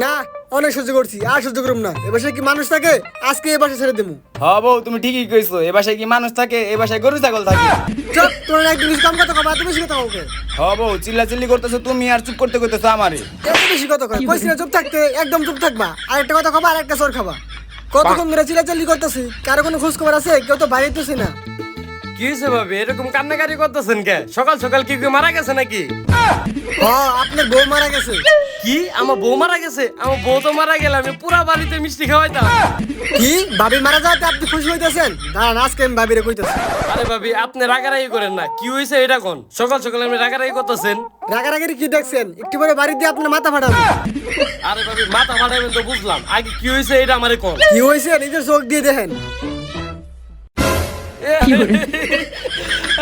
না অনেক সহ্য করছি আর সহ্য করুম না। এ বাসায় কি মানুষ থাকে? আজকে এ বাসা ছেড়ে দেবো হ বউ তুমি ঠিকই কইছো এ বাসায় কি মানুষ থাকে? এ বাসায় গরু ছাগল থাকে। চুপ তোর একদম বেশি কম কথা কবা তুমি বেশি কথা ওকে হ বউ চিল্লা চিল্লি করতেছো তুমি আর চুপ করতে করতেছো আমারে। এত বেশি কথা কয় কইছি না চুপ থাকতে একদম চুপ থাকবা। আর একটা কথা কবা আর একটা সর খাবা। কতক্ষণ ধরে চিল্লাচিল্লি করতেছি কারও কোনো খোঁজ খবর আছে? কেউ তো বাড়িতেছি না। কি হয়েছে ভাবি? এরকম কান্নাকারি করতেছেন কে? সকাল সকাল কি কেউ মারা গেছে নাকি? হ আপনার বউ মারা গেছে। কি? আমার বউ মারা গেছে? আমার বউ তো মারা গেলে আমি পুরা বাড়িতে মিষ্টি খাওয়াইতাম। কি? ভাবি মারা যাওয়াতে আপনি খুশি হইতেছেন? দাঁড়ান আজকে আমি ভাবিরে কইতেছি। আরে ভাবি আপনি রাগারাগি করেন না। কি হয়েছে এটা কোন? সকাল সকাল আপনি রাগারাগি করতেছেন? রাগারাগির কি দেখছেন? একটু পরে বাড়ি দিয়ে আপনার মাথা ফাটাবো আরে ভাবি মাথা ফাটাবেন তো বুঝলাম। আগে কি হয়েছে এটা আমারে কোন? কি হয়েছে নিজের চোখ দিয়ে দেখেন।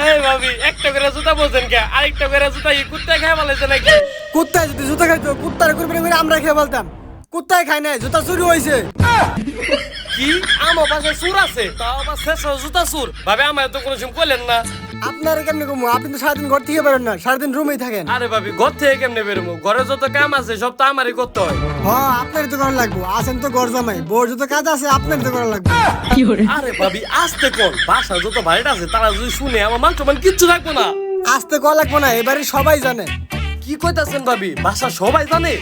এই ভাবি একটা করে জুতা বলছেন কে? আরেকটা করে জুতা কুত্তা খায় বলেছে নাকি? কুত্তায় যদি জুতা খাইতো কুত্তার করে আমরা খেয়ে বলতাম কুত্তায় খায় নাই? জুতা চুরি হয়েছে কি? আমার পাশে সুর আছে তাও আবার শেষ জুতা সুর ভাবে আমার তো কোনো সময় কইলেন না। আপনার কেমনে কমু? আপনি তো সারাদিন ঘর থেকে বেরোন না সারাদিন রুমেই থাকেন। আরে ভাবি ঘর থেকে কেমনে বেরোবো ঘরে যত কাম আছে সব তো আমারই করতে হয়। হ আপনার তো করা লাগবো। আসেন তো ঘর জামাই। বউর যত কাজ আছে আপনার তো করা লাগবে। আরে ভাবি আসতে কোন বাসা যত বাড়িটা আছে তারা যদি শুনে আমার মান সম্মান কিচ্ছু রাখব না। আসতে করা লাগবো না এবারে সবাই জানে। কি কইতাছেন ভাবি? বাসা সবাই জানে?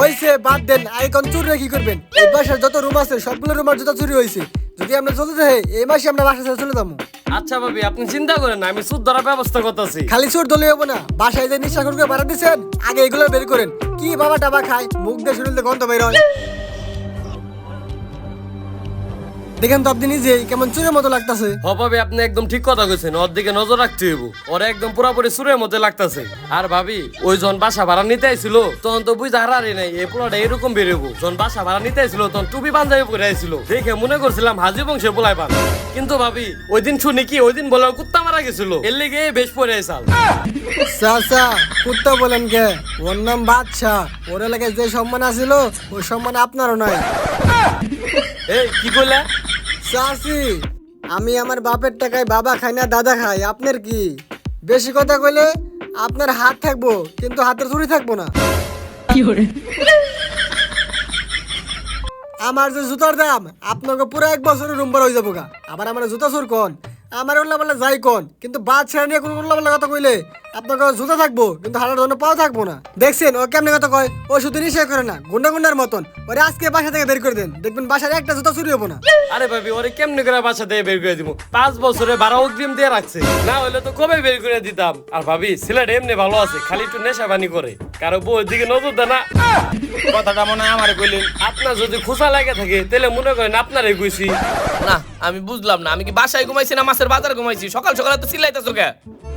ওইসে বাদ দেন আইকন চুরি কি করবেন? এই বাসার যত রুম আছে সবগুলো রুমার জুতা চুরি হয়েছে যদি আমরা চলে যাই এই মাসে আমরা বাসা ছেড়ে চলে যাব। আচ্ছা ভাবি আপনি চিন্তা করেন না আমি সুদ ধরার ব্যবস্থা করতেছি। খালি সুদ দলে হব না বাসায় যে নিশা করে বাড়া দিচ্ছেন আগে এগুলো বের করেন। কি বাবা টাবা খায় মুখ দিয়ে শরীরে গন্ধ বের হয়। দেখেন তো আপনি নিজে কেমন চুরের মতো লাগতাছে। হ ভাবি আপনি একদম ঠিক কথা কইছেন ওর দিকে নজর রাখতে হইব। ওরা একদম পুরাপুরি চুরের মধ্যে লাগতাছে। আর ভাবি ওই জন বাসা ভাড়া নিতে আইছিল তখন তো বুঝা হারারি নাই এই পুরোটা এরকম বেরোবো যখন বাসা ভাড়া নিতে আইছিল তখন টুপি পাঞ্জাবি পরে আইছিল। দেখে মনে করছিলাম হাজি বংশে পোলাই পান কিন্তু ভাবি ওই দিন শুনি কি ওই দিন বলে কুত্তা মারা গেছিল। এর লেগে বেশ পরে আইসাল। চাচা কুত্তা বলেন কে? ওর নাম বাদশা ওর এলাকায় যে সম্মান আছিল ওই সম্মান আপনারও নাই। এই কি কইলা? চাচি আমি আমার বাপের টাকায় বাবা খাই না দাদা খাই। আপনার কি? বেশি কথা কইলে আপনার হাত থাকব কিন্তু হাতের চুরি থাকব না। আমার যে জুতার দাম আপনাকে পুরো এক বছরের রুম হয়ে যাব গা। আবার আমার জুতা চোর কোন আমার উল্লাপাল্লা যাই কোন কিন্তু বাদ ছেড়ে নিয়ে কোনো উল্লা পাল্লা কথা কইলে আপনাকে জুতা থাকব কিন্তু হারার জন্য পাও থাকব না। দেখছেন ও কেমনে কথা কয়? ও শুধু নিশে করে না গুন্ডা গুন্ডার মতন। ওরে আজকে বাসা থেকে বের করে দেন দেখবেন বাসার একটা জুতা চুরি হব না। আরে ভাবি ওরে কেমনে করে বাসা দিয়ে বের করে দিব? পাঁচ বছরে বারো অগ্রিম দিয়ে রাখছে। না হলে তো কবে বের করে দিতাম? আর ভাবি সিলেট এমনি ভালো আছে খালি একটু নেশা বানি করে। কারও বউর দিকে নজর দেয় না। কথাটা মনে হয় আমারে কইলেন। আপনার যদি খোসা লাগে থাকে তাহলে মনে করেন আপনারই কইছি। না আমি বুঝলাম না আমি কি বাসায় ঘুমাইছি না মাছের বাজার ঘুমাইছি? সকাল সকালে তো চিল্লাইতেছো কে?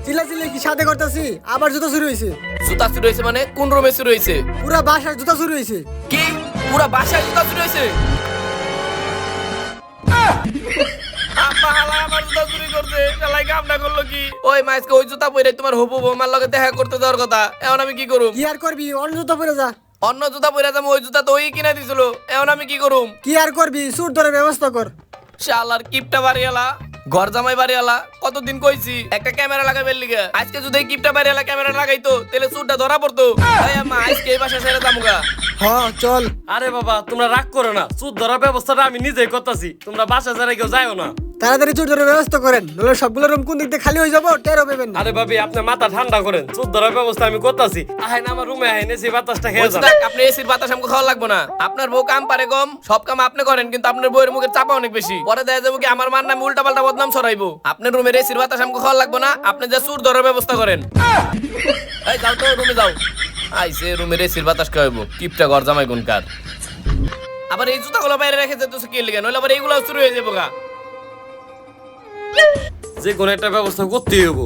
চিল্লা চিল্লা কি সাথে করতেছি আবার জুতা চুরি হয়েছে জুতা চুরি হয়েছে মানে কোন রুমে চুরি হয়েছে পুরা বাসার জুতা চুরি হয়েছে কি? পুরা বাসায় জুতা চুরি হয়েছে আমার জুতা চুরি করছে শালাই কামটা করল কি? ওই মাইসকে ওই জুতা পরে তোমার হবু বৌমার লগে দেখা করতে যাওয়ার কথা। এখন আমি কি করুম? কি আর করবি? অন্য জুতা পরে যা। অন্য জুতা পরে যাব ওই জুতা তো ওই কিনা দিছিল। এখন আমি কি করুম? কি আর করবি? সুর ধরে ব্যবস্থা কর। শালার কিপটা বাড়িওয়ালা ঘর জামাই বাড়িওয়ালা কতদিন কইছি একটা ক্যামেরা লাগাবেন লিগে। আজকে যদি কিপটা বাড়িওয়ালা ক্যামেরা লাগাইতো তাহলে চুরটা ধরা পড়তো। ভাই আম্মা আজকে এই বাসা ছেড়ে যামুগা হ চল। আরে বাবা তোমরা রাগ করো না। সুদ ধরার ব্যবস্থাটা আমি নিজেই করতেছি। তোমরা বাসা ছাড়া কেউ যাইও না। তাড়াতাড়ি চুর ধরে ব্যবস্থা করেন নলে সবগুলো রুম কোন দিক দিয়ে খালি হয়ে যাব টেরও পেবেন না। আরে ভাবি আপনি মাথা ঠান্ডা করেন। ধরার ব্যবস্থা আমি করতেছি। আহেন আমার রুমে আহেন এসে বাতাসটা খেয়ে যান। আপনি এসির বাতাস আমাকে খাওয়া লাগবে না। আপনার বউ কাম পারে কম সব কাম আপনি করেন কিন্তু আপনার বউয়ের মুখের চাপা অনেক বেশি। পরে দেখা যাব কি আমার মার নামে উল্টা পাল্টা বদনাম ছড়াইবো। আপনার রুমের এসির বাতাস আমাকে খাওয়া লাগবে না আপনি যে সুর ধরার ব্যবস্থা করেন। এই যাও তো রুমে যাও। আইসে রুমের এসির বাতাস খাওয়াইবো। কিপটা ঘর জামাই কোনকার আবার এই জুতাগুলো বাইরে রেখেছে তো কি লিগে? নইলে আবার এইগুলো শুরু হয়ে যাব গা। যে কোনো একটা ব্যবস্থা করতেই হব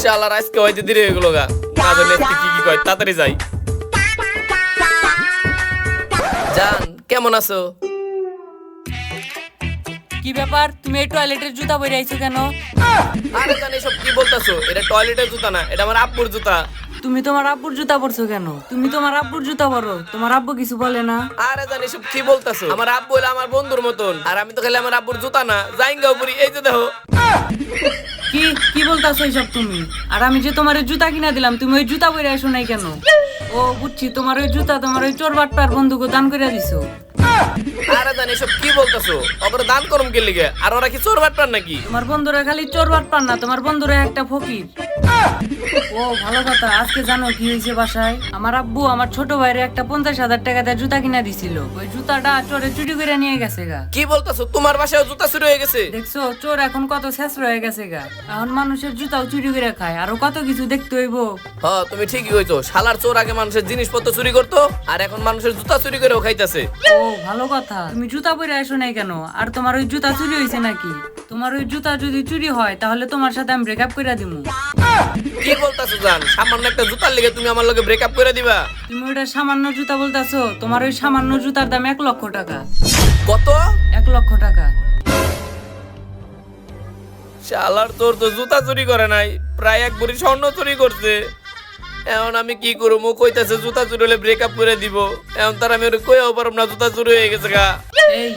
শালার আজকে হয়তো দেরি হয়ে গেল গা। না কি কি কয়, তাড়াতাড়ি যাই। জান, কেমন আছো? কি ব্যাপার? তুমি এই টয়লেটের জুতা পরে আইছো কেন? আরে জানি সব কি বলতাছো? এটা টয়লেটের জুতা না এটা আমার আব্বুর জুতা। তুমি তোমার আব্বুর জুতা পরছো কেন? তুমি তোমার আব্বুর জুতা পরো তোমার আব্বু কিছু বলে না। আরে জানি সব কি বলতাছো? আমার আব্বু হলো আমার বন্ধুর মতন আর আমি তো খালি আমার আব্বুর জুতা না জাইঙ্গা উপরি এই যে দেখো। কি কি বলতাছো এইসব তুমি? আর আমি যে তোমার জুতা কিনা দিলাম তুমি ওই জুতা পরে আসো নাই কেন? ও বুঝছি তোমার ওই জুতা তোমার ওই চোর বাটপার বন্ধুকে দান করে দিছো। আরে জানি এসব কি বলতেছো? অপরে দান করম কে লিগে? আর ওরা কি চোর বাটপার নাকি? তোমার বন্ধুরা খালি চোর বাটপার না তোমার বন্ধুরা একটা ফকির। ও ভালো কথা আজকে জানো কি হয়েছে বাসায়? আমার আব্বু আমার ছোট ভাইরে একটা পঞ্চাশ হাজার টাকা দিয়ে জুতা কিনা দিছিল। ওই জুতাটা চোরে চুরি করে নিয়ে গেছে গা। কি বলতেছো? তোমার বাসায় জুতা চুরি হয়ে গেছে? দেখছ চোর এখন কত শেষ রয়ে গেছে গা। এখন মানুষের জুতাও চুরি করে খায় আরও কত কিছু দেখতে হইব। তুমি ঠিকই কইছো শালার চোর আগে মানুষের জিনিসপত্র চুরি করতো আর এখন মানুষের জুতা চুরি করেও খাইতেছে। ও ভালো কথা। তুমি জুতা পরে আসো নাই কেন? আর তোমার ওই জুতা চুরি হয়েছে নাকি? তোমার ওই জুতা যদি চুরি হয় তাহলে তোমার সাথে আমি ব্রেকআপ করে দিমু। কি বলতেছো জান? সামান্য একটা জুতার লেগে তুমি আমার লগে ব্রেকআপ করে দিবা। তুমি ওটা সামান্য জুতা বলতেছো তোমার ওই সামান্য জুতার দাম এক লক্ষ টাকা। কত? এক লক্ষ টাকা। শালার তোর তো জুতা চুরি করে নাই প্রায় এক ভরি স্বর্ণ চুরি করছে। এখন আমি কি করব? কইতাছে জুতা চুরি হলে ব্রেকআপ করে দিব। এখন তার আমি কইও পারব না জুতা চুরি হয়ে গেছে গা। এই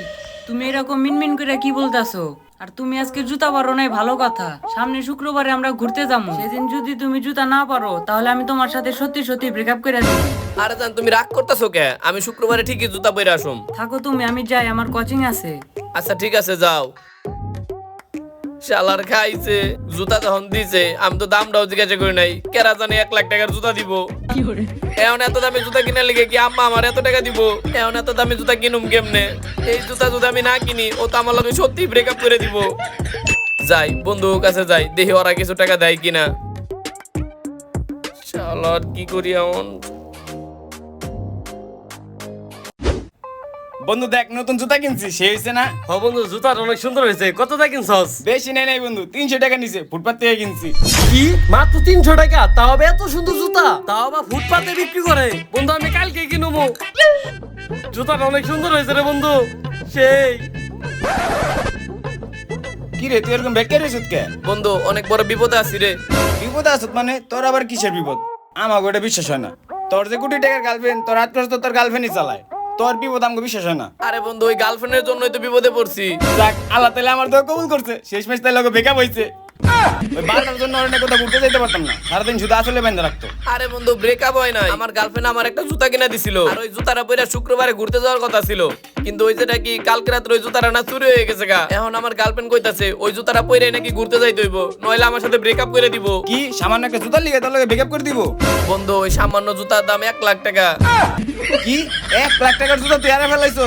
তুমি এরকম মিনমিন করে কি বলতাছো? আর তুমি আজকে জুতা পারো নাই ভালো কথা। সামনে শুক্রবারে আমরা ঘুরতে যাব সেদিন যদি তুমি জুতা না পারো তাহলে আমি তোমার সাথে সত্যি সত্যি ব্রেকআপ করে দিব। আরে জান তুমি রাগ করতেছো কে? আমি শুক্রবারে ঠিকই জুতা পরে আসুম। থাকো তুমি আমি যাই আমার কোচিং আছে। আচ্ছা ঠিক আছে যাও। শালার খাইছে জুতা যখন দিছে আমি তো দামটাও জিজ্ঞাসা করি নাই কেরা জানি এক লাখ টাকার জুতা দিব? এখন এত দামি জুতা কিনে লিগে কি আম্মা আমার এত টাকা দিব? এখন এত দামি জুতা কিনুম কেমনে? এই জুতা যদি আমি না কিনি ও তো আমার লগে সত্যি ব্রেকআপ করে দিব। যাই বন্ধু কাছে যাই দেখি ওরা কিছু টাকা দেয় কিনা। শালার কি করি এখন? বন্ধু দেখ নতুন জুতা কিনছি সে হয়েছে না? হ বন্ধু জুতাটা অনেক সুন্দর হয়েছে। কত টাকা কিনছস? বেশি নেই নাই বন্ধু তিনশো টাকা নিছে ফুটপাত থেকে কিনছি। কি? মাত্র তিনশো টাকা? তাও আবার এত সুন্দর জুতা? তাও আবার ফুটপাতে বিক্রি করে? বন্ধু আমি কালকে কিনবো। জুতাটা অনেক সুন্দর হয়েছে রে বন্ধু। সেই। কি রে তুই এরকম বেকার ওষুধ কে? বন্ধু অনেক বড় বিপদে আছি রে। বিপদ আসত মানে? তোর আবার কিসের বিপদ? আমাকে ওটা বিশ্বাস হয় না। তোর যে কোটি টাকার গার্লফ্রেন্ড তোর হাত তোর গার্লফ্রেন্ডই চালায়। তোর বিপদ আমাকে বিশ্বাস হয় না। আরে বন্ধু ওই গার্লফ্রেন্ডের জন্যই তো বিপদে পড়ছি। যাক আল্লাহ তাহলে আমার তো কবুল করছে। শেষ মেশ তাহলে বেকা হয়েছে ওই বারটার জন্য অনেক কোথাও ঘুরতে যেতে পারতাম না। সারাদিন শুধু আসলে বেঁধে রাখতো। আরে বন্ধু ব্রেকআপ হয় নাই। আমার গার্লফ্রেন্ড আমার একটা জুতা কিনে দিছিল। আর ওই জুতাটা পরে শুক্রবারে ঘুরতে যাওয়ার কথা ছিল। কিন্তু ওই যেটা কি কালকে রাত্রে ওই জুতাটা না চুরি হয়ে গেছে গা। এখন আমার গার্লফ্রেন্ড কইতাছে ওই জুতাটা পরে নাকি ঘুরতে যাইতে হইব। নইলে আমার সাথে ব্রেকআপ করে দিব। কি? সামান্য একটা জুতার লিগে তোর লগে বেকআপ করে দিব? বন্ধু ওই সামান্য জুতার দাম এক লাখ টাকা। কি? এক লাখ টাকার জুতা তুই আরে ফেলাইছ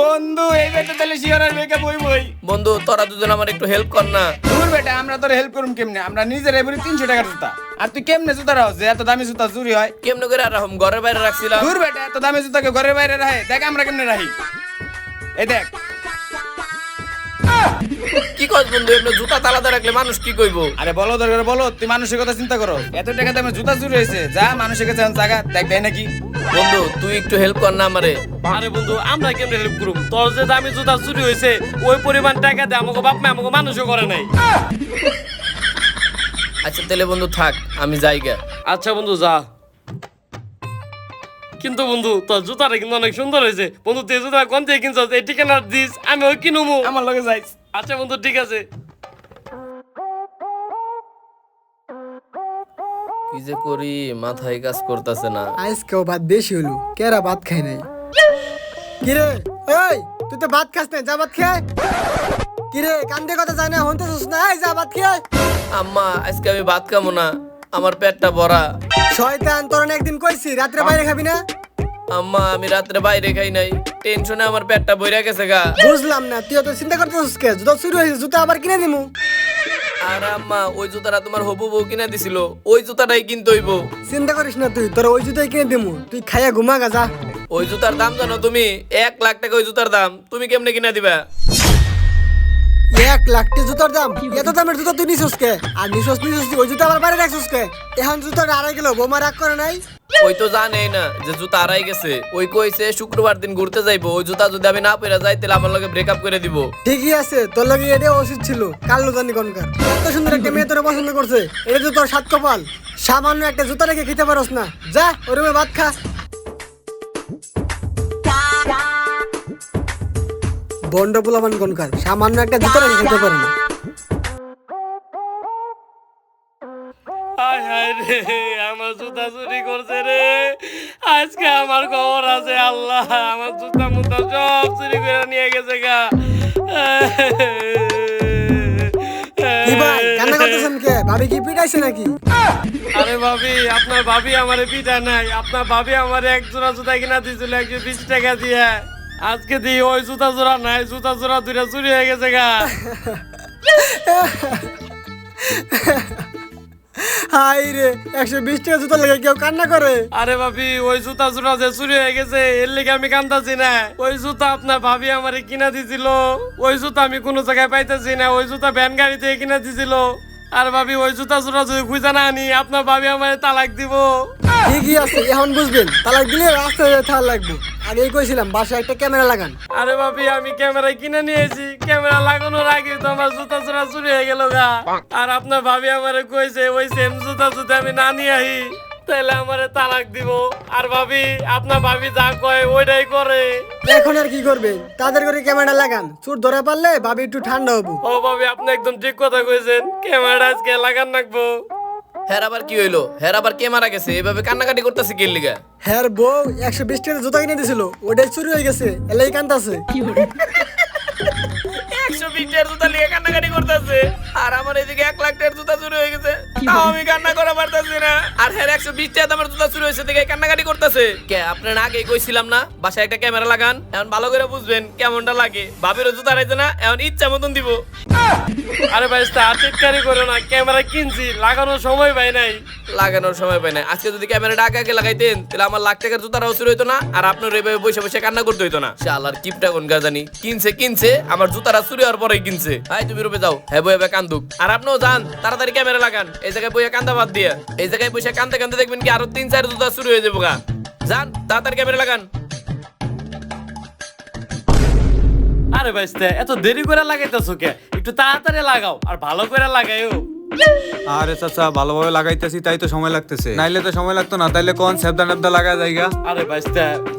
বন্ধু এই বেটা তাহলে শিওর বেকআপ বই বই। বন্ধু তোরা দুজন আমার একটু হেল্প কর না। দূর বেটা আমরা তোর হেল্প করুম কেমনে? আমরা নিজের এবারে তিনশো টাকা জুতা। আর তুই কেমনে জুতা রাখ যে এত দামি জুতা চুরি হয়। কেমনে করে আর রাখুম? ঘরের বাইরে রাখছিলাম। দূর বেটা এত দামি জুতাকে ঘরের বাইরে রাখে? দেখ আমরা কেমনে রাখি। এই দেখ কি কস বন্ধু এমনি জুতা তালাতে রাখলে মানুষ কি কইব? আরে বলো দরকার বলো তুই মানুষের কথা চিন্তা করো। এত টাকা দামে জুতা চুরি হয়েছে যা মানুষের কাছে জায়গা দেখ দেয় নাকি? বন্ধু তুই একটু হেল্প কর না আমারে। আরে বন্ধু আমরা কেমনে হেল্প করুম? তোর যে দামি জুতা চুরি হয়েছে ওই পরিমাণ টাকা দিয়ে আমাকে বাপ মা আমাকে মানুষও করে নাই। আচ্ছা তাহলে বন্ধু থাক আমি যাই গে। আচ্ছা বন্ধু যা। কিন্তু বন্ধু তোর জুতাটা কিন্তু অনেক সুন্দর হয়েছে। বন্ধু তুই জুতা কোন থেকে কিনছস এই ঠিকানা দিস আমি ওই কিনুমু। আমার লগে যাইস। আচ্ছা বন্ধু ঠিক আছে। কি যে করি মাথায় কাজ করতেছে না। আজকেও ভাত বেশি হলো কেরা ভাত খাই নাই? কিরে এই তুই তো ভাত খাস না যা ভাত খেয়ে কিরে কান্দে কথা জানে হনতে না? এই যা ভাত খেয়ে আম্মা আজকে আমি ভাত খাব না আমার পেটটা ভরা। শয়তান তোর না একদিন কইছি রাত্রে বাইরে খাবি না? আম্মা আমি রাত্রে বাইরে খাই নাই। টেনশনে আমার পেটটা ভরে গেছে গা। বুঝলাম না তুই তো চিন্তা করতেছিস কে? জুতা চুরি হয়েছে জুতা আবার কিনে দিমু। আর আম্মা ওই জুতাটা তোমার হবু বউ কিনে দিছিল। ওই জুতাটাই কিনতে হইব। চিন্তা করিস না তুই তোর ওই জুতাই কিনে দিমু। তুই খাইয়া ঘুমা গা যা। ওই জুতার দাম জানো তুমি? এক লাখ টাকা ওই জুতার দাম। তুমি কেমনে কিনা দিবা? এক লাখটি জুতার দাম। এত দামের জুতা তুই নিছিস কে? আর নিছিস নিছিস ওই জুতা আবার বাইরে রাখছিস কে? এখন জুতা আড়াই গেল বোমা রাগ করে নাই? ওই তো জানেই না যে জুতা আড়াই গেছে। ওই কইছে শুক্রবার দিন ঘুরতে যাইবো, ওই জুতা যদি আমি না পেরে যাই, তাহলে আমার লগে ব্রেকআপ করে দিব। ঠিকই আছে, তোর লগে এটা উচিত ছিল, কালো জানি কনকার। এত সুন্দর একটা মেয়ে তোরা পছন্দ করছে, এটা তো তোর সাত কপাল। সামান্য একটা জুতা রেখে খেতে পারস না। যা ওর রুমে ভাত খা। বন্ড পোলামান কনকার, সামান্য একটা জুতা রেখে খেতে পারে না। রে আমার জুতা চুরি করছে রে। আজকে আমার খবর আছে আল্লাহ আমার জুতা মুতা সব চুরি করে নিয়ে গেছে গা। ভাবি কি পিটাইছে নাকি? আরে ভাবি আপনার ভাবি আমারে পিঠা নাই। আপনার ভাবি আমারে এক জোড়া জুতা কিনা দিয়েছিল একশো বিশ টাকা দিয়ে। আজকে দিয়ে ওই জুতা জোড়া নাই জুতা জোড়া দুইটা চুরি হয়ে গেছে গা। হাই রে একশো বিশ টাকা জুতা লেগে কেউ কান্না করে। আরে ভাবি, ওই জুতা জোড়া যে চুরি হয়ে গেছে, এর লেগে আমি কান্দাছি না। ওই জুতা আপনার ভাবি আমারে কিনা দিছিল। ওই জুতা আমি কোনো জায়গায় পাইতেছি না, ওই জুতা ভ্যান গাড়িতে কিনা দিছিল। আর ভাবি ওই জুতা জোড়া যদি খুঁজে না আনি আপনার ভাবি আমার তালাক দিব। ঠিকই আছে এখন বুঝবেন। তালাক দিলে রাস্তায় থাল লাগবে। আগেই কইছিলাম বাসায় একটা ক্যামেরা লাগান। আরে ভাবি আমি ক্যামেরা কিনে নিয়েছি। ক্যামেরা লাগানোর আগে তো আমার জুতা জোড়া চুরি হয়ে গেল গা। আর আপনার ভাবি আমারে কইছে ওই সেম জুতা জুতা আমি না নিয়ে আহি তাহলে আমারে তালাক দিব। আর ভাবি আপনার ভাবি যা কয় ওইটাই করে। এখন আর কি করবেন তাদের করে ক্যামেরা লাগান। চোর ধরা পারলে ভাবি একটু ঠান্ডা হব। ও ভাবি আপনি একদম ঠিক কথা কইছেন। ক্যামেরা আজকে লাগান রাখব। হের আবার কি হইল? হের আবার কে মারা গেছে? এভাবে কান্নাকাটি করতেছে কি লিগা? হ্যার বউ একশো বিশ টাকা জুতা কিনে দিছিল। ওটাই চুরি হয়ে গেছে। এলাই কান্দাছে। জুতা কান্নাকাটি করতেছে। আর আমার এদিকে এক লাখ টাকার জুতা চুরি হয়ে গেছে। তাও আমি কান্না করা পারতেছি না। আর হ্যাঁ একশো বিশ টাকা দামের জুতা চুরি হয়েছে দেখে কান্নাকাটি করতেছে। কে আপনার আগে কইছিলাম না? বাসায় একটা ক্যামেরা লাগান। এখন ভালো করে বুঝবেন কেমনটা লাগে। জুতা রাইছে না এখন ইচ্ছা মতন দিব। আরে ভাই আর চিৎকারি করো না। ক্যামেরা কিনছি লাগানোর সময় পাই নাই। লাগানোর সময় পাই না আজকে যদি ক্যামেরাটা আগে আগে লাগাইতেন তাহলে আমার লাখ টাকার জুতারাও চুরি হইতো না আর আপনার এইভাবে বসে বসে কান্না করতে হইতো না। শালার কিপটা কোন জানি। কিনছে কিনছে আমার জুতারা চুরি হওয়ার পরেই কিনছে। হাই তুমি রূপে যাও। হ্যাঁ বইয়া কান্দুক। আর আপনিও যান তাড়াতাড়ি ক্যামেরা লাগান। এই জায়গায় বইয়া কান্দা বাদ দিয়ে। এই জায়গায় বসে কান্দতে কান্দতে দেখবেন কি আরও তিন চার জুতা চুরি হয়ে যাব গা। যান তাড়াতাড়ি ক্যামেরা লাগান। আরে ভাই এত দেরি করে লাগাইতেছো কে? একটু তাড়াতাড়ি লাগাও আর ভালো করে লাগাইও। আরে চাচা ভালোভাবে লাগাইতেছি তাই তো সময় লাগতেছে। নাইলে তো সময় লাগতো না তাইলে কোন সেবদা নেবদা লাগা যাইগা আরে ভাই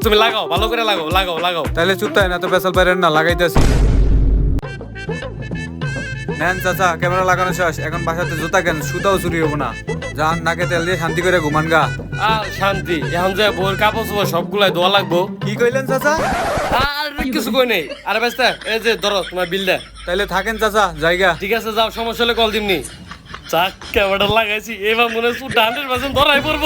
তুমি লাগাও ভালো করে লাগাও লাগাও লাগাও। তাইলে চুপ তাই না তো পেশাল পাইরেন না লাগাইতেছি। নেন চাচা ক্যামেরা লাগানো শেষ। এখন বাসাতে জুতা কেন? সুতাও চুরি হব না। যান নাকে তেল দিয়ে শান্তি করে ঘুমান গা। আর শান্তি। এখন যে বউর কাপড় চোপড় সবগুলাই ধোয়া লাগবো। কি কইলেন চাচা? আর কিছু কই নেই। আরে ভাই এই যে ধরো তোমার বিলটা তাইলে থাকেন চাচা জায়গা ঠিক আছে যাও সমস্যা হলে কল দিমনি। চাক ক্যামেরা লাগাইছি এবার মনে হচ্ছে হান্ড্রেড পার্সেন্ট ধরাই পড়ব।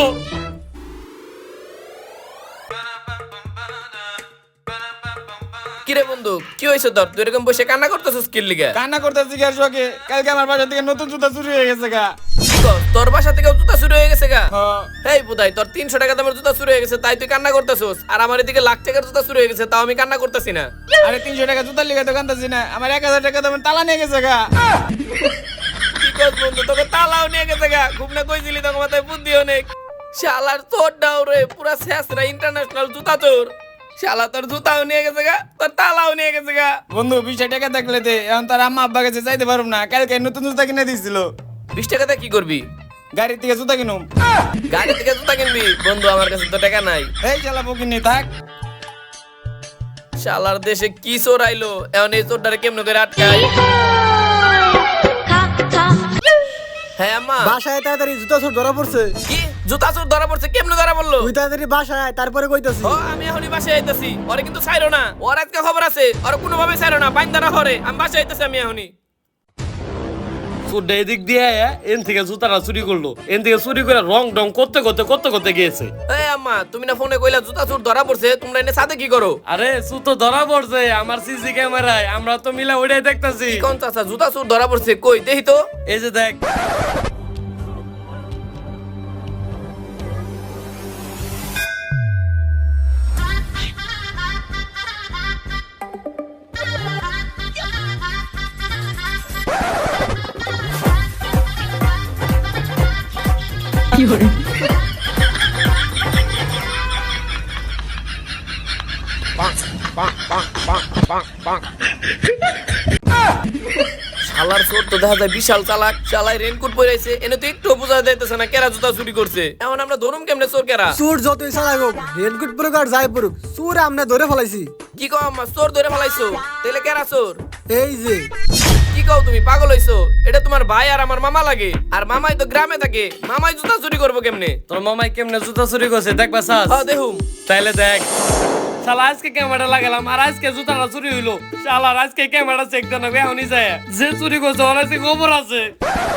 কিরে বন্ধু কি হয়েছে তোর? তুই এরকম বসে কান্না করতেছিস কি লিগা? কান্না করতেছি গা শোকে কালকে আমার বাসা থেকে নতুন জুতা চুরি হয়ে গেছে গা। তোর বাসা থেকে জুতা চুরি হয়ে গেছে গা? হ্যাঁ। এই বুধাই তোর তিনশো টাকা দামের জুতা চুরি হয়ে গেছে তাই তুই কান্না করতেছিস। আর আমার এদিকে লাখ টাকার জুতা চুরি হয়ে গেছে তাও আমি কান্না করতেছি না। আরে তিনশো টাকা জুতার লিগে তো কান্দাছি না আমার এক হাজার টাকা দামের তালা নিয়ে গেছে গা। বন্ধু তোকে তালাও নিয়ে গেছে গা। খুব না কইছিলি তোকে মাথায় বুদ্ধি অনেক শালার তোর ডাও রে পুরা শেষরা ইন্টারন্যাশনাল জুতা চোর শালা তোর জুতাও নিয়ে গেছে গা তোর তালাও নিয়ে গেছে গা। বন্ধু বিশ টাকা থাকলে তে এখন তার আম্মা আব্বা কাছে চাইতে পারব না কালকে নতুন জুতা কিনে দিছিল। বিশ টাকাতে কি করবি? গাড়ি থেকে জুতা কিনুম। গাড়ি থেকে জুতা কিনবি? বন্ধু আমার কাছে তো টাকা নাই। এই শালা বকিনি থাক। শালার দেশে কি চোর আইলো? এখন এই চোরটারে কেমন করে আটকাই হ্যাঁ আম্মা। বাসায় তাড়াতাড়ি জুতা চোর ধরা পড়ছে। কি জুতা চোর ধরা পড়ছে কেমনে ধরা পড়ল? তুই তাড়াতাড়ি বাসায় তারপরে কইতাছি। ও আমি এখনই বাসায় আইতাছি। ওরে কিন্তু ছাইরো না। ওর আজকে খবর আছে ওর কোনোভাবে ছাইরো না বাইন্দারা হরে আমি বাসায় আইতাছি আমি এখনই। চুরটা এদিক দিয়ে আয়া, এন থেকে জুতাটা চুরি করল। এন থেকে চুরি করে রং ডং করতে করতে করতে করতে গিয়েছে। এই আম্মা তুমি না ফোনে কইলা জুতা চোর ধরা পড়ছে তোমরা এনে সাথে কি করো? আরে চু তো ধরা পড়ছে আমার সিসি ক্যামেরায় আমরা তো মিলা ওইটাই দেখতাছি। কোন চাচা জুতা চোর ধরা পড়ছে কই দেখি তো। এই যে দেখ। শালার চোর তো দেখা যায় বিশাল চালাক শালাই রেনকোট পরে আছে এনে তো একটু বোঝা যাইতেছে না কেরা জুতা চুরি করছে? এখন আমরা ধরুম কেমনে চোর কেরা? চোর যতই চালাক হোক রেনকোট পরুক আর যাই পড়ুক চোর আমরা ধরে ফেলাইছি। কি কম চোর ধরে ফেলাইছো? তাহলে কেরা চোর? এই যে কি কও তুমি পাগল হইছো? এটা তোমার ভাই আর আমার মামা লাগে। আর মামাই তো গ্রামে থাকে। মামাই জুতা চুরি করব কেমনে? তোর মামাই কেমনে জুতা চুরি করছে দেখবা চাস হ্যাঁ দেখুম। তাইলে দেখ। শালা আজকে ক্যামেরা লাগালাম আর আজকে জুতাটা চুরি হইল। শালার আজকে ক্যামেরা চেক দেন এখনই যায় যে চুরি করছে ওর আজকে খবর আছে।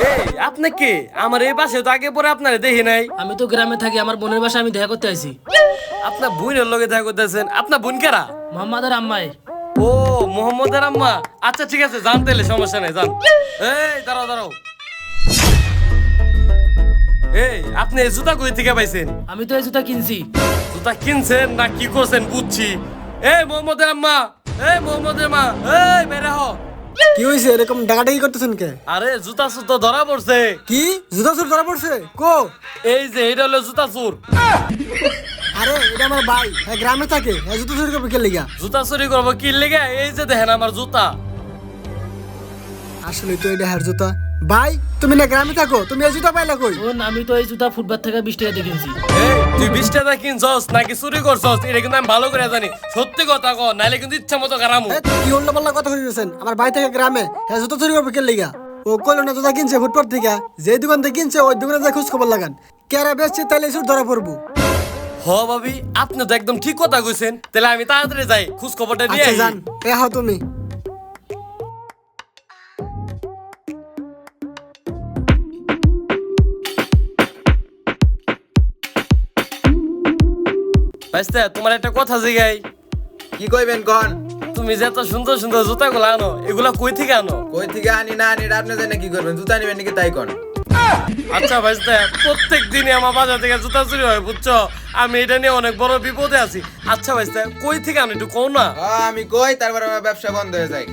এই আপনি কে? আমার এই পাশে তো আগে পরে আপনারে দেখি নাই। আমি তো গ্রামে থাকি আমার বোনের বাসায় আমি দেখা করতে আইছি। আপনার বোনের লগে দেখা করতেছেন আপনার বোন কেরা? মোহাম্মদ আর আম্মাই। ও মোহাম্মদের আম্মা। আচ্ছা ঠিক আছে জান তাইলে সমস্যা নাই জান এই দাঁড়াও দাঁড়াও। এই আপনি এই জুতা কই থেকে পাইছেন? আমি তো এই জুতা কিনছি। জুতা কিনছেন না কি করছেন বুঝছি। এই মোহাম্মদের আম্মা। এই মোহাম্মদের মা এই বেরে হ কি হয়েছে এরকম ডাকাডাকি করতেছেন কে? আরে জুতা চুর তো ধরা পড়ছে। কি? জুতা চোর ধরা পড়ছে? কো? এই যে এটা হলো জুতা চুর। আরে এটা আমার ভাই। হ্যাঁ গ্রামে থাকে। হ্যাঁ জুতো চুরি করবে কে লিগা? জুতা চুরি করব কি লেগে? এই যে দেখেন আমার জুতা। আসলে তো এটা হ্যার জুতা। ভাই তুমি না গ্রামে থাকো? তুমি এই জুতা পাইলা কই? আমি তো এই জুতা ফুটপাত থেকে বিশ টাকা দিয়ে কিনছি। এই তুই বিশ টাকা কিনছস নাকি চুরি করছস? এটা কিন্তু আমি ভালো করে জানি। সত্যি কথা কো নাইলে কিন্তু ইচ্ছা মতো কারামু এ, কি অন্য পাল্লা কথা কইতেছেন? আমার ভাই থেকে গ্রামে। হ্যাঁ জুতো চুরি করবে কে লিগা? ও কইলো না জুতা কিনছে ফুটপাত থেকে। যে দোকান থেকে কিনছে ওই দোকানে যা খোঁজ খবর লাগান। কেরা বেচছে তাইলে সুর ধরা পড়ব। হ ভাবি আপনি তো একদম ঠিক কথা কইছেন। তাহলে আমি তাড়াতাড়ি যাই খোঁজ খবরটা নিয়ে আচ্ছা যান এ হও তুমি। বাইস্তে তোমার একটা কথা জিগাই। কি কইবেন কন? তুমি যে এত সুন্দর সুন্দর জুতা গুলো আনো এগুলা কই থেকে আনো? কই থেকে আনি না আনি আপনি জানে কি করবেন? জুতা নিবেন নাকি তাই কন? আচ্ছা ভাইস্তে প্রত্যেক দিনই আমার বাজার থেকে জুতা চুরি হয় বুঝছ? আমি এটা নিয়ে অনেক বড় বিপদে আছি। আচ্ছা ভাইস্তে কই থেকে আনো একটু কও না? আমি কই? তারপর আমার ব্যবসা বন্ধ হয়ে যায়।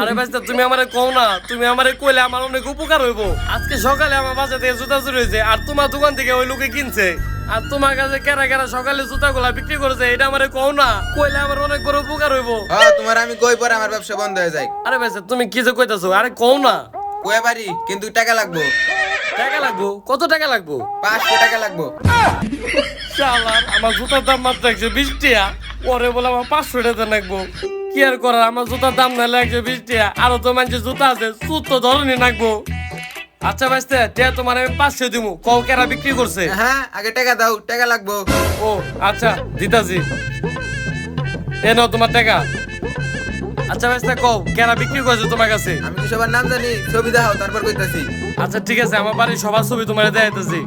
আরে ভাইস্তে তুমি আমারে কও না তুমি আমারে কইলে আমার অনেক উপকার হইব। আজকে সকালে আমার বাজার থেকে জুতা চুরি হয়েছে আর তোমার দোকান থেকে ওই লোকে কিনছে। আর তোমার কাছে কেরা কেরা সকালে জুতাগুলা বিক্রি করেছে এটা আমারে কও না কইলে আমার অনেক বড় উপকার হইব। ও তোমার আমি কই পরে আমার ব্যবসা বন্ধ হয়ে যায়। আরে ভাইস্তে তুমি কি যে কইতাছো? আরে কও না। কয়ে পারি কিন্তু টাকা লাগবো। টাকা লাগবো? কত টাকা লাগবো? পাঁচশো টাকা লাগবো। শালার আমার জুতার দাম মাত্র একশো বিশ টাকা পরে বলে আমার পাঁচশো টাকা নাকবো কি আর করার আমার জুতার দাম নাহলে একশো বিশ টাকা আরও তো মানুষের জুতা আছে সুদ তো ধরনি লাগবো আচ্ছা ভাইস্তে টিয়া তোমার আমি পাঁচশো দিমু। কও কেরা বিক্রি করছে? হ্যাঁ আগে টাকা দাও টাকা লাগবো। ও আচ্ছা দিতাছি। এ নাও তোমার টাকা। আচ্ছা ভাইস্তে কও কেরা বিক্রি করছে তোমার কাছে? আমি কি সবার নাম জানি ছবি দেখাও তারপর কইতাছি। আচ্ছা ঠিক আছে আমার বাড়ির সবার ছবি তোমার দেখাইতেছি।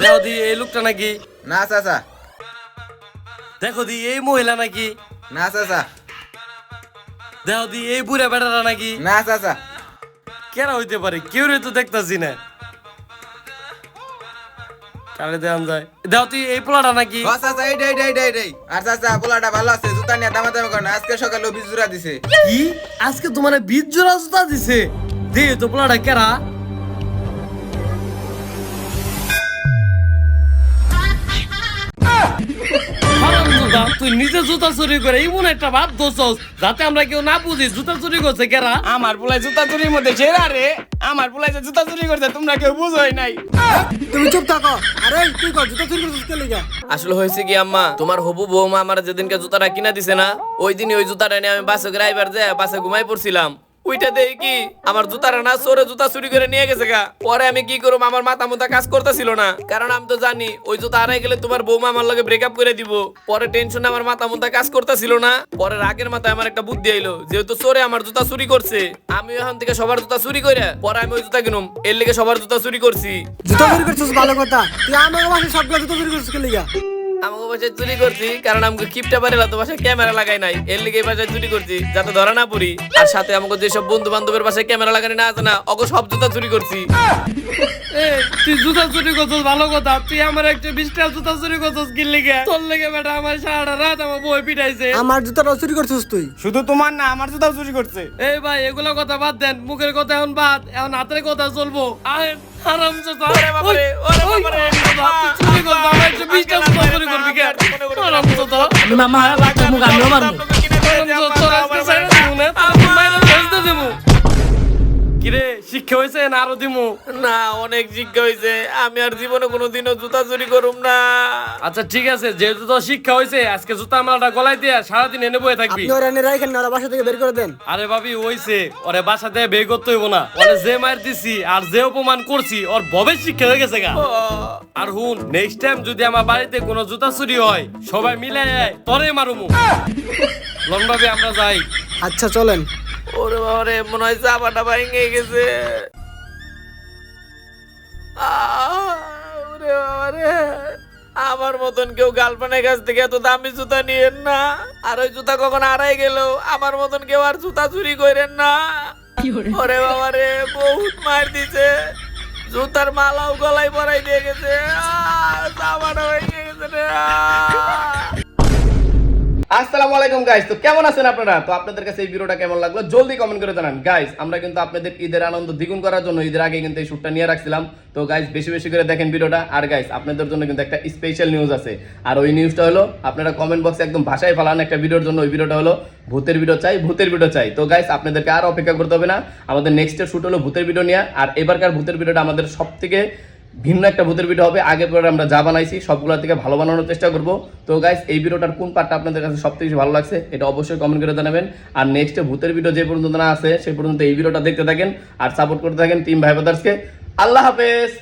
দেখো দি এই লোকটা নাকি? না চাচা দেখো দি এই মহিলা নাকি? না চাচা দেখো দি এই বুড়া বেড়ারা নাকি? না চাচা কেন হইতে পারে কেউ তো দেখতাছি না। কারে দেন যায়। দাও তুই এই পোলাটা নাকি? ও আচ্ছা এই এই এই এই এই আর চাচা পোলাটা ভালো আছে জুতা নিয়ে দামা দামা করেন আজকে সকালে বীজ জোড়া দিছে। কি? আজকে তোমার বীজ জোড়া জুতা দিছে? দে তো পোলাটা কেরা? হারামজাদা, তুই নিজে জুতা চুরি করে এমন একটা ভাব দোষস যাতে আমরা কেউ না বুঝি জুতা চুরি করছে কেরা আমার পোলাই জুতা চুরির মধ্যে সেরা রে আমার পোলাই যে জুতা চুরি করছে তোমরা কেউ বুঝোই নাই। তুমি চুপ থাকো। আরে তুই কর জুতো চুরি করছিস কে লিগা আসলে হয়েছে কি আম্মা তোমার হবু বৌমা আমার যেদিনকে জুতাটা কিনা দিছে না ওই দিনই ওই জুতাটা নিয়ে আমি বাসে ড্রাইভার যায় বাসে ঘুমাই পড়ছিলাম। ওইটা দেখি কি? আমার জুতাটা না সরে জুতা চুরি করে নিয়ে গেছে গা। পরে আমি কি করব আমার মাথা মুথা কাজ করতেছিল না। কারণ আমি তো জানি, ওই জুতা হারাই গেলে তোমার বৌমা আমার লগে ব্রেকআপ করে দিব। পরে টেনশনে আমার মাথা মুথা কাজ করতেছিল না। পরে রাগের মাথায় আমার একটা বুদ্ধি আইলো, যেহেতু চোরে আমার জুতা চুরি করছে আমি এখন থেকে সবার জুতা চুরি করে পরে আমি ওই জুতা কিনুম। এর লিগে সবার জুতা চুরি করছি। জুতো চুরি করছিস, ভালো কথা। তুই আমার বাসায় সবগুলো জুতো চুরি করছিস কে লিগা আমাকে বাসায় চুরি করছি কারণ আমাকে কিপটা পারে তো বাসায় ক্যামেরা লাগাই নাই। এর লিগে বাসায় চুরি করছি যাতে ধরা না পড়ি। আর সাথে আমাকে যেসব বন্ধু বান্ধবের বাসায় ক্যামেরা লাগানি না আছে না অগো সব জুতা চুরি করছি। তুই জুতা চুরি করছিস ভালো কথা। তুই আমার একটা বিশটা জুতা চুরি করছিস কি লেগে? তোর লেগে বেটা আমার সারাটা রাত আমার বই পিটাইছে। আমার জুতাটা চুরি করছিস তুই? শুধু তোমার না আমার জুতাও চুরি করছে। এই ভাই এগুলো কথা বাদ দেন মুখের কথা এখন বাদ এখন হাতের কথা চলবো। আয় হারাম চোদা। ওরে ওরে চুরি একটা বিশটা চুরি করবি কেন? হারাম চোদা। আমি মামা হয় মুখ আমিও মারবো হারাম চোদা, তোর আজকে ছেড়ে দিবো না, তোর মাইরে ফেলতে দিবো। কিরে শিক্ষা হয়েছে দিছেন আরও দিমু? না অনেক শিক্ষা হয়েছে। আমি আর জীবনে কোনোদিনও জুতা চুরি করুম না। আচ্ছা ঠিক আছে যেহেতু তো শিক্ষা হয়েছে আজকে জুতা মালাটা গলায় দিয়ে সারাদিন এনে বয়ে থাকবি। আপনি ওরা এনে রাখেন না ওরা বাসা থেকে বের করে দেন। আরে ভাবি ওরে বাসা দিয়ে বের করতে হইব না। ওরে যে মার দিছি আর যে অপমান করছি ওর ভবে শিক্ষা হয়ে গেছে গা। আর হুন নেক্সট টাইম যদি আমার বাড়িতে কোনো জুতা চুরি হয় সবাই মিলে আয়, তরে মারুমু। লন আমরা যাই। আচ্ছা চলেন। ওরে বাবারে মনে হয় চাপাটা ভেঙে গেছে। ওরে বাবারে আমার মতন কেউ গার্লফ্রেন্ডের কাছ থেকে এত দামি জুতা নিয়েন না। আর ওই জুতা কখন হারাই গেল আমার মতন কেউ আর জুতা চুরি করেন না। ওরে বাবারে বহুত মার দিছে। জুতার মালাও গলায় পরাই দিয়ে গেছে। চাপাটা ভেঙে গেছে রে। আসসালামু আলাইকুম গাইস তো কেমন আছেন আপনারা? তো আপনাদের কাছে এই ভিডিওটা কেমন লাগল? জলদি কমেন্ট করে জানান। গাইস আমরা কিন্তু আপনাদের ঈদের আনন্দ দ্বিগুণ করার জন্য ঈদের আগে কিন্তু এই শুটটা নিয়ে রাখছিলাম। তো গাইস বেশি বেশি করে দেখেন ভিডিওটা। আর গাইস আপনাদের জন্য কিন্তু একটা স্পেশাল নিউজ আছে। আর ওই নিউজটা হলো, আপনারা কমেন্ট বক্সে একদম ভাষায় ফালান একটা ভিডিওর জন্য। ওই ভিডিওটা হলো, ভূতের ভিডিও চাই, ভূতের ভিডিও চাই। তো গাইস আপনাদেরকে আর অপেক্ষা করতে হবে না। আমাদের নেক্সটের শুট হলো ভূতের ভিডিও নিয়ে। আর এবারকার ভূতের ভিডিওটা আমাদের সব থেকে ভিন্ন একটা ভূতের ভিডিও হবে। আগের পরে আমরা যা বানাইছি, সবগুলো থেকে ভালো বানানোর চেষ্টা করব। তো গাইস এই ভিডিওটার কোন পার্টটা আপনাদের কাছে সবথেকে বেশি ভালো লাগছে, এটা অবশ্যই কমেন্ট করে জানাবেন। আর নেক্সট ভূতের ভিডিও যে পর্যন্ত না আছে সেই পর্যন্ত এই ভিডিওটা দেখতে থাকেন আর সাপোর্ট করতে থাকেন টিম ভাই ব্রাদার্সকে আল্লাহ হাফেজ!